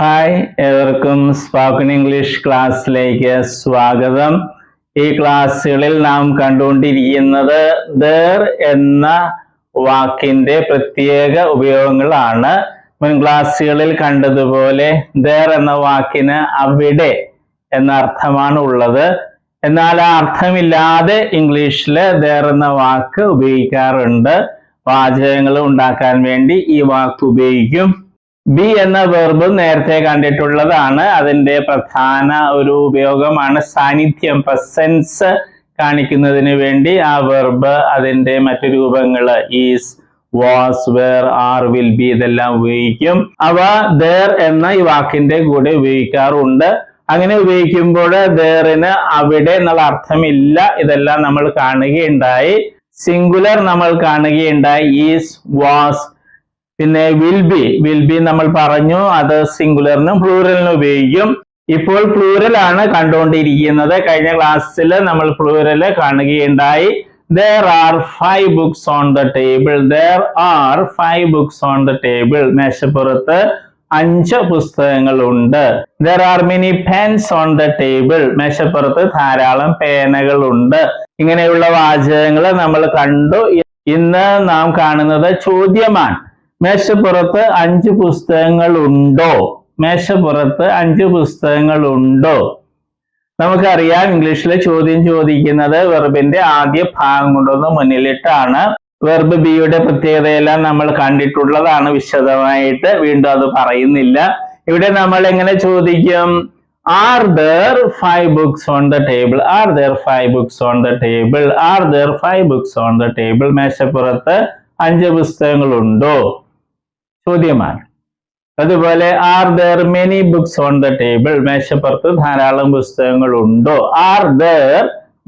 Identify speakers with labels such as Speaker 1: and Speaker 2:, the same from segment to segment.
Speaker 1: Hi ഏവർക്കും spoken English ക്ലാസ്സിലേക്ക് സ്വാഗതം. ഈ ക്ലാസ്സുകളിൽ നാം കണ്ടുകൊണ്ടിരിക്കുന്നത് ദർ എന്ന വാക്കിന്റെ പ്രത്യേക ഉപയോഗങ്ങളാണ്. മുൻ ക്ലാസ്സുകളിൽ കണ്ടതുപോലെ ദർ എന്ന വാക്കിന് അവിടെ എന്ന അർത്ഥമാണ് ഉള്ളത്. എന്നാൽ ആ അർത്ഥമില്ലാതെ ഇംഗ്ലീഷിൽ ദർ എന്ന വാക്ക് ഉപയോഗിക്കാറുണ്ട്. വാചകങ്ങൾ ഉണ്ടാക്കാൻ വേണ്ടി ഈ വാക്ക് ഉപയോഗിക്കും. ബി എന്ന വെർബ് നേരത്തെ കണ്ടിട്ടുള്ളതാണ്. അതിന്റെ പ്രധാന ഒരു ഉപയോഗമാണ് സാന്നിധ്യം പ്രസൻസ് കാണിക്കുന്നതിന് വേണ്ടി. ആ വെർബ് അതിന്റെ മറ്റു രൂപങ്ങൾ is was were are will be ഇതെല്ലാം ഉപയോഗിക്കും. അവ ദേർ എന്ന ഈ വാക്കിന്റെ കൂടെ ഉപയോഗിക്കാറുണ്ട്. അങ്ങനെ ഉപയോഗിക്കുമ്പോൾ ദേറിന് അവിടെ എന്നുള്ള അർത്ഥമില്ല. ഇതെല്ലാം നമ്മൾ കാണുകയുണ്ടായി. സിംഗുലർ നമ്മൾ കാണുകയുണ്ടായി. ഈസ് വാസ് പിന്നെ വിൽ ബി വിൽ ബി നമ്മൾ പറഞ്ഞു അത് സിംഗുലറിനും പ്ലൂറലിനും ഉപയോഗിക്കും. ഇപ്പോൾ പ്ലൂറൽ ആണ് കണ്ടുകൊണ്ടിരിക്കുന്നത്. കഴിഞ്ഞ ക്ലാസ്സിൽ നമ്മൾ പ്ലൂറൽ കാണുകയുണ്ടായി. There are five books on the table. There are five books on the table. മേശപ്പുറത്ത് അഞ്ച് പുസ്തകങ്ങളുണ്ട്. There are many pens on the table. മേശപ്പുറത്ത് ധാരാളം പേനകളുണ്ട്. ഇങ്ങനെയുള്ള വാചകങ്ങൾ നമ്മൾ കണ്ടു. ഇന്ന് നാം കാണുന്നത് ചോദ്യമാണ്. മേശപ്പുറത്ത് അഞ്ച് പുസ്തകങ്ങൾ ഉണ്ടോ മേശപ്പുറത്ത് അഞ്ച് പുസ്തകങ്ങൾ ഉണ്ടോ നമുക്കറിയാം ഇംഗ്ലീഷിലെ ചോദ്യം ചോദിക്കുന്നത് വെർബിന്റെ ആദ്യ ഭാഗം കൊണ്ടൊന്ന് മുന്നിലിട്ടാണ്. വെർബ് ബിയുടെ പ്രത്യേകതയെല്ലാം നമ്മൾ കണ്ടിട്ടുള്ളതാണ് വിശദമായിട്ട്. വീണ്ടും അത് പറയുന്നില്ല. ഇവിടെ നമ്മൾ എങ്ങനെ ചോദിക്കും? Are there five books on the table are there five books on the table are there five books on the table മേശപ്പുറത്ത് അഞ്ച് പുസ്തകങ്ങളുണ്ടോ? ചോദ്യമാണ്. അതുപോലെ are there many books on the table മേശപ്പുറത്ത് ധാരാളം പുസ്തകങ്ങൾ ഉണ്ടോ are there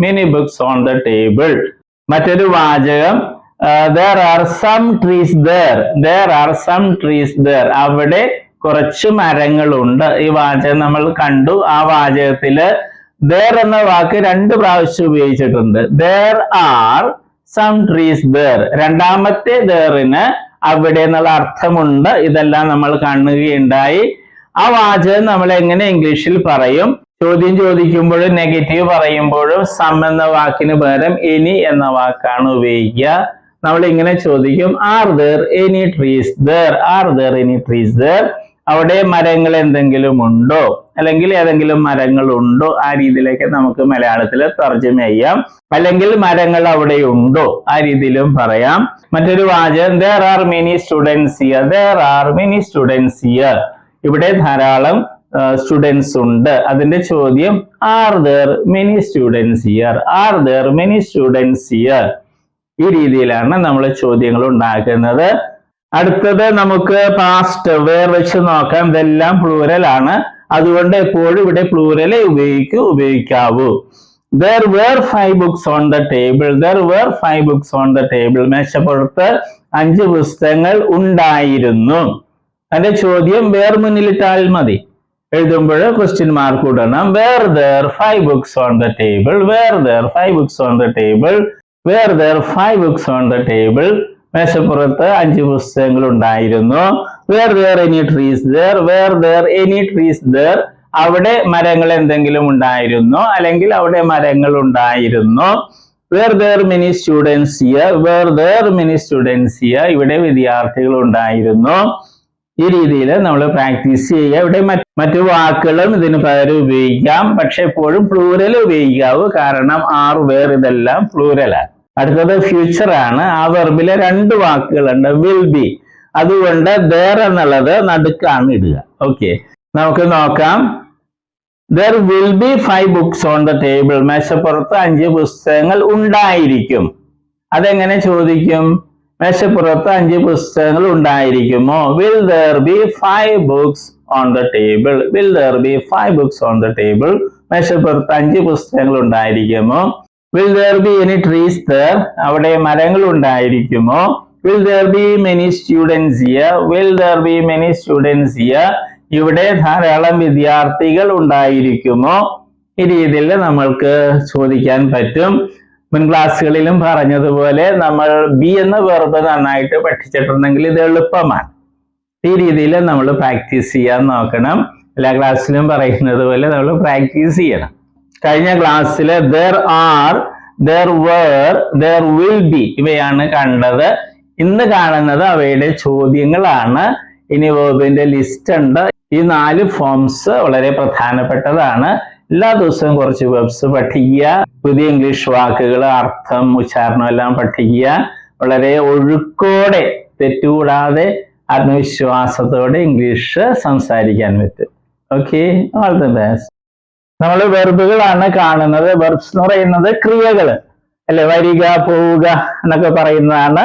Speaker 1: many books on the table മറ്റൊരു വാചകം there are some trees there there are some trees there അവിടെ കുറച്ച് മരങ്ങളുണ്ട്. ഈ വാചകം നമ്മൾ കണ്ടു. ആ വാചകത്തിൽ ദർ എന്ന വാക്ക് രണ്ട് പ്രാവശ്യം ഉപയോഗിച്ചിട്ടുണ്ട്. There are some trees there രണ്ടാമത്തെ ദറിന് അവിടെ എന്നുള്ള അർത്ഥമുണ്ട്. ഇതെല്ലാം നമ്മൾ കാണുകയുണ്ടായി. ആ വാചകം നമ്മൾ എങ്ങനെ ഇംഗ്ലീഷിൽ പറയും? ചോദ്യം ചോദിക്കുമ്പോഴും നെഗറ്റീവ് പറയുമ്പോഴും സം എന്ന വാക്കിന് പകരം എനി എന്ന വാക്കാണ് ഉപയോഗിക്കുക. നമ്മൾ ഇങ്ങനെ ചോദിക്കും are there any trees there are there any trees there അവിടെ മരങ്ങൾ എന്തെങ്കിലും ഉണ്ടോ? അല്ലെങ്കിൽ ഏതെങ്കിലും മരങ്ങൾ ഉണ്ടോ ആ രീതിയിലേക്ക് നമുക്ക് മലയാളത്തിൽ തർജമ ചെയ്യാം. അല്ലെങ്കിൽ മരങ്ങൾ അവിടെ ഉണ്ടോ ആ രീതിയിലും പറയാം. മറ്റൊരു വാചകം there are many students here there are many students here ഇവിടെ ധാരാളം സ്റ്റുഡൻസ് ഉണ്ട്. അതിന്റെ ചോദ്യം are there many students here are there many students here ഈ രീതിയിലാണ് നമ്മൾ ചോദ്യങ്ങൾ ഉണ്ടാക്കുന്നത്. അടുത്തത് നമുക്ക് പാസ്റ്റ് വേർ വെച്ച് നോക്കാം. ഇതെല്ലാം പ്ലൂരൽ ആണ്. അതുകൊണ്ട് എപ്പോഴും ഇവിടെ പ്ലൂരലെ ഉപയോഗിക്കൂ ഉപയോഗിക്കാവൂ. There were five books on the table there were five books on the table മേശപ്പുറത്ത് അഞ്ച് പുസ്തകങ്ങൾ ഉണ്ടായിരുന്നു. അതിന്റെ ചോദ്യം വേർ മുന്നിലിട്ടാൽ മതി. എഴുതുമ്പോൾ ക്വസ്റ്റ്യൻ മാർക്ക് ഇടണം. Were there five books on the table were there five books on the table were there five books on the table മേശപ്പുറത്ത് അഞ്ച് പുസ്തകങ്ങൾ ഉണ്ടായിരുന്നു. Were there any trees there were there any trees there അവിടെ മരങ്ങൾ എന്തെങ്കിലും ഉണ്ടായിരുന്നോ? അല്ലെങ്കിൽ അവിടെ മരങ്ങൾ ഉണ്ടായിരുന്നോ? Were there many students here were there many students here ഇവിടെ വിദ്യാർത്ഥികൾ ഉണ്ടായിരുന്നു? ഈ രീതിയിൽ നമ്മൾ പ്രാക്ടീസ് ചെയ്യുക. ഇവിടെ മറ്റു വാക്കുകളും ഇതിന് പകരം ഉപയോഗിക്കാം. പക്ഷെ എപ്പോഴും പ്ലൂരൽ ഉപയോഗിക്കാവൂ. കാരണം ആർ വേർ ഇതെല്ലാം പ്ലൂരലാണ് അടുത്തത് ഫ്യൂച്ചർ ആണ്. ആ വെർബിലെ രണ്ട് വാക്കുകളുണ്ട്. വിൽ ബി അതുകൊണ്ട് ദർ എന്നുള്ളത് നടുക്കാണ് ഇടുക. ഓക്കെ നമുക്ക് നോക്കാം. There will be five books on the table മേശപ്പുറത്ത് അഞ്ച് പുസ്തകങ്ങൾ ഉണ്ടായിരിക്കും. അതെങ്ങനെ ചോദിക്കും? മേശപ്പുറത്ത് അഞ്ച് പുസ്തകങ്ങൾ ഉണ്ടായിരിക്കുമോ? Will there be five books on the table will there be five books on the table മേശപ്പുറത്ത് അഞ്ച് പുസ്തകങ്ങൾ ഉണ്ടായിരിക്കുമോ? Will there be any trees there അവിടെ മരങ്ങൾ ഉണ്ടായിരിക്കുമോ? Will there be many students here will there be many students here ഇവിടെ ധാരാളം വിദ്യാർത്ഥികൾ ഉണ്ടായിരിക്കുമോ ഈ രീതിയിൽ നമ്മൾക്ക് ചോദിക്കാൻ പറ്റും. മുൻ ക്ലാസ്സുകളിലും പറഞ്ഞതുപോലെ നമ്മൾ ബി എന്ന വെർബ് നന്നായിട്ട് പഠിച്ചിട്ടുണ്ടെങ്കിൽ ഇത് എളുപ്പമാണ്. ഈ രീതിയിൽ നമ്മൾ പ്രാക്ടീസ് ചെയ്യാൻ നോക്കണം. എല്ലാ ക്ലാസ്സിലും പറയുന്നത് പോലെ നമ്മൾ പ്രാക്ടീസ് ചെയ്യണം. കഴിഞ്ഞ ക്ലാസ്സിൽ there are there were there will be ഇവയാണ് കണ്ടത്. ഇന്ന് കാണുന്നത് അവയുടെ ചോദ്യങ്ങളാണ്. ഇനി വേർബിന്റെ ലിസ്റ്റ് ഉണ്ട്. ഈ നാല് ഫോംസ് വളരെ പ്രധാനപ്പെട്ടതാണ്. എല്ലാ ദിവസവും കുറച്ച് വെബ്സ് പഠിക്കുക പുതിയ ഇംഗ്ലീഷ് വാക്കുകൾ അർത്ഥം ഉച്ചാരണം എല്ലാം പഠിക്കുക. വളരെ ഒഴുക്കോടെ തെറ്റുകൂടാതെ ആത്മവിശ്വാസത്തോടെ ഇംഗ്ലീഷ് സംസാരിക്കാൻ പറ്റും. ഓക്കെ ഓൾ ദി ബെസ്റ്റ് നമ്മൾ വെർബുകളാണ് കാണുന്നത്. വെർബ്സ് എന്ന് പറയുന്നത് ക്രിയകൾ അല്ലെ? വരിക പോവുക എന്നൊക്കെ പറയുന്നതാണ്.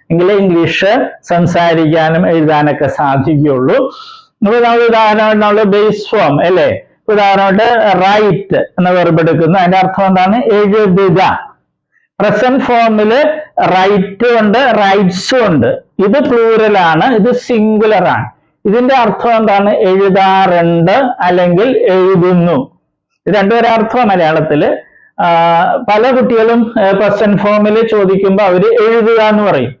Speaker 1: എങ്കിലേ ഇംഗ്ലീഷ് സംസാരിക്കാനും എഴുതാനൊക്കെ സാധിക്കുകയുള്ളൂ. നമ്മൾ ഉദാഹരണമായിട്ട് നമ്മൾ ബേസ് ഫോം അല്ലേ? ഉദാഹരണമായിട്ട് റൈറ്റ് എന്ന വെർബ് എടുക്കുന്നു. അതിന്റെ അർത്ഥം എന്താണ്? എഴുതുക. പ്രസന്റ് ഫോമിൽ റൈറ്റ് ഉണ്ട് റൈറ്റ്സും ഉണ്ട്. ഇത് പ്ലൂറലാണ് ഇത് സിംഗുലർ ആണ്. ഇതിന്റെ അർത്ഥം എന്താണ്? എഴുതാറുണ്ട് അല്ലെങ്കിൽ എഴുതുന്നു. ഇത് രണ്ടുപേരെ അർത്ഥം മലയാളത്തിൽ. ആ, പല കുട്ടികളും പ്രസന്റ് ഫോമിൽ ചോദിക്കുമ്പോൾ അവർ എഴുതുക എന്ന് പറയും.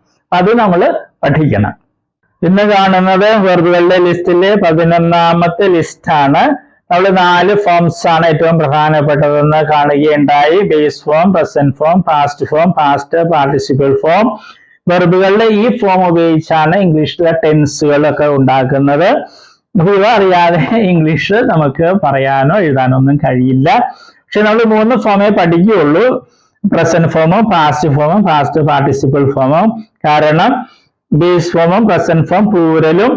Speaker 1: അത് നമ്മൾ പഠിക്കണം. ഇന്ന് കാണുന്നത് വെർബുകളുടെ ലിസ്റ്റിലെ പതിനൊന്നാമത്തെ ലിസ്റ്റാണ് നമ്മൾ നാല് ഫോംസ് ആണ് ഏറ്റവും പ്രധാനപ്പെട്ടതെന്ന് കാണുകയുണ്ടായി. Base form present form past form past participle form വെർബുകളുടെ ഈ ഫോം ഉപയോഗിച്ചാണ് ഇംഗ്ലീഷിലെ ടെൻസുകളൊക്കെ ഉണ്ടാക്കുന്നത്. ഇവ അറിയാതെ ഇംഗ്ലീഷ് നമുക്ക് പറയാനോ എഴുതാനോ ഒന്നും കഴിയില്ല. പക്ഷെ നമ്മൾ മൂന്ന് ഫോമേ പഠിക്കുകയുള്ളൂ. പ്രസന്റ് ഫോമും പാസ്റ്റ് ഫോമും പാസ്റ്റ് പാർട്ടിസിപ്പൽ ഫോമും കാരണം ബേസ് പ്രസന്റ് ഫോം പ്ലൂരലും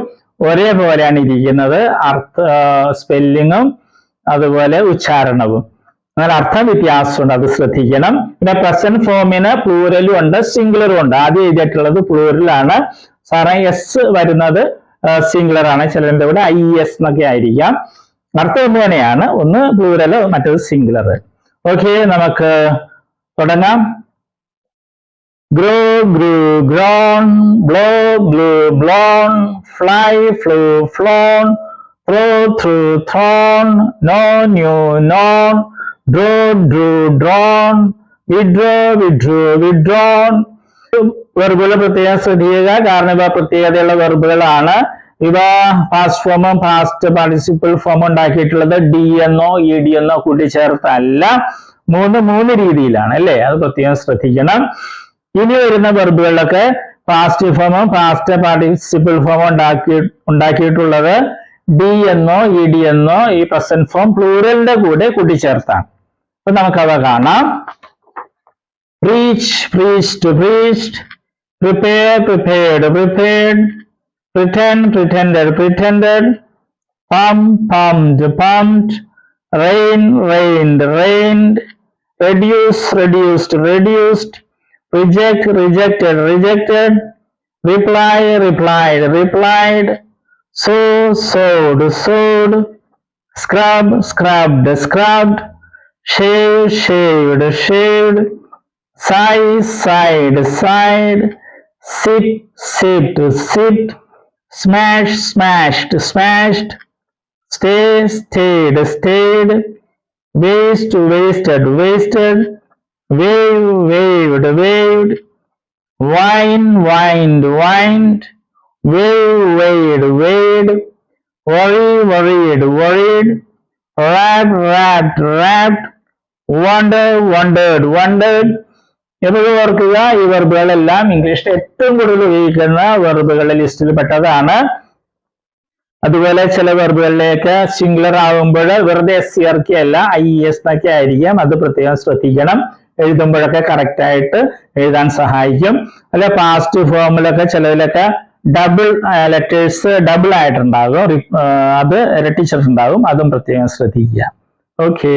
Speaker 1: ഒരേപോലെയാണ് ഇരിക്കുന്നത്. അർത്ഥ സ്പെല്ലിങ്ങും അതുപോലെ ഉച്ചാരണവും. എന്നാൽ അർത്ഥ വ്യത്യാസമുണ്ട് അത് ശ്രദ്ധിക്കണം. പിന്നെ പ്രസന്റ് ഫോമിന് പ്ലൂരലും ഉണ്ട് സിംഗുലറും ഉണ്ട്. ആദ്യം എഴുതിയിട്ടുള്ളത് പ്ലൂരലാണ് സാറേ എസ് വരുന്നത് സിംഗുലർ ആണ്. ചിലരുടെ കൂടെ ഐ എസ് എന്നൊക്കെ ആയിരിക്കാം. അർത്ഥം ഒന്ന് തന്നെയാണ്. ഒന്ന് പ്ലൂരൽ മറ്റേത് സിംഗുലർ ഓക്കെ നമുക്ക് തുടങ്ങാം. Grow grew grown, blow, blew, blown, fly, flew, flown, throw, through, thrown, no, new, known, draw, drew, drawn, withdraw, withdrew, withdrawn. വെർബുകൾ പ്രത്യേകം ശ്രദ്ധിക്കുക. കാരണം ഇവ പ്രത്യേകതയുള്ള വെർബുകളാണ്. ഇവ പാസ്റ്റ് ഫോമും പാസ്റ്റ് പാർട്ടിസിപ്പിൾ ഫോമും ഉണ്ടാക്കിയിട്ടുള്ളത് ഡി എന്നോ ഇ ഡി എന്നോ കൂട്ടിച്ചേർത്തല്ല. മൂന്ന് മൂന്ന് രീതിയിലാണ് അല്ലേ? അത് പ്രത്യേകം ശ്രദ്ധിക്കണം. ഇനി വരുന്ന വെർബുകളിലൊക്കെ പാസ്റ്റ് ഫോമും പാസ്റ്റ് പാർട്ടിസിപ്പിൾ ഫോമും ഉണ്ടാക്കി ഉണ്ടാക്കിയിട്ടുള്ളത് ഡി എന്നോ ഇ ഡി എന്നോ ഈ പ്രസന്റ് ഫോം പ്ലൂറലിന്റെ കൂടെ കൂട്ടിച്ചേർത്താണ് അപ്പൊ നമുക്കവ കാണാം reduced pumped, rain, rained, rained, reduce, reduced, reduced, reject, rejected, rejected, reply, replied, replied, sow, sowed, sowed, scrub, scrubbed, scrubbed, shave, shaved, shaved, sigh, sighed, sighed, sit, sit, sit, smash, smashed, smashed, stay, stayed, stayed, waste, wasted, wasted, wave, waved, waved, wind, wind, wind, wave, waved, waved, worry, worried, worried, wrap, wrapped, wrapped, wonder, wondered, wondered, എന്നത് ഓർക്കുക ഈ വെർബുകളെല്ലാം ഇംഗ്ലീഷിൽ ഏറ്റവും കൂടുതൽ ഉപയോഗിക്കുന്ന വെർബുകളുടെ ലിസ്റ്റിൽ പെട്ടതാണ്. അതുപോലെ ചില വെർബുകളിലേക്ക് സിംഗുലർ ആവുമ്പോൾ വെറുതെ എസ് സി ആർ കെ അല്ല ഐ എസ് എന്നൊക്കെ ആയിരിക്കാം. അത് പ്രത്യേകം ശ്രദ്ധിക്കണം. എഴുതുമ്പോഴൊക്കെ കറക്റ്റ് ആയിട്ട് എഴുതാൻ സഹായിക്കും. അല്ലെ പാസ്റ്റ് ഫോമിലൊക്കെ ചിലതിലൊക്കെ ഡബിൾ ലെറ്റേഴ്സ് ഡബിൾ ആയിട്ടുണ്ടാകും. അത് ഇരട്ടിച്ചിട്ടുണ്ടാകും അതും പ്രത്യേകം ശ്രദ്ധിക്കുക. ഓക്കെ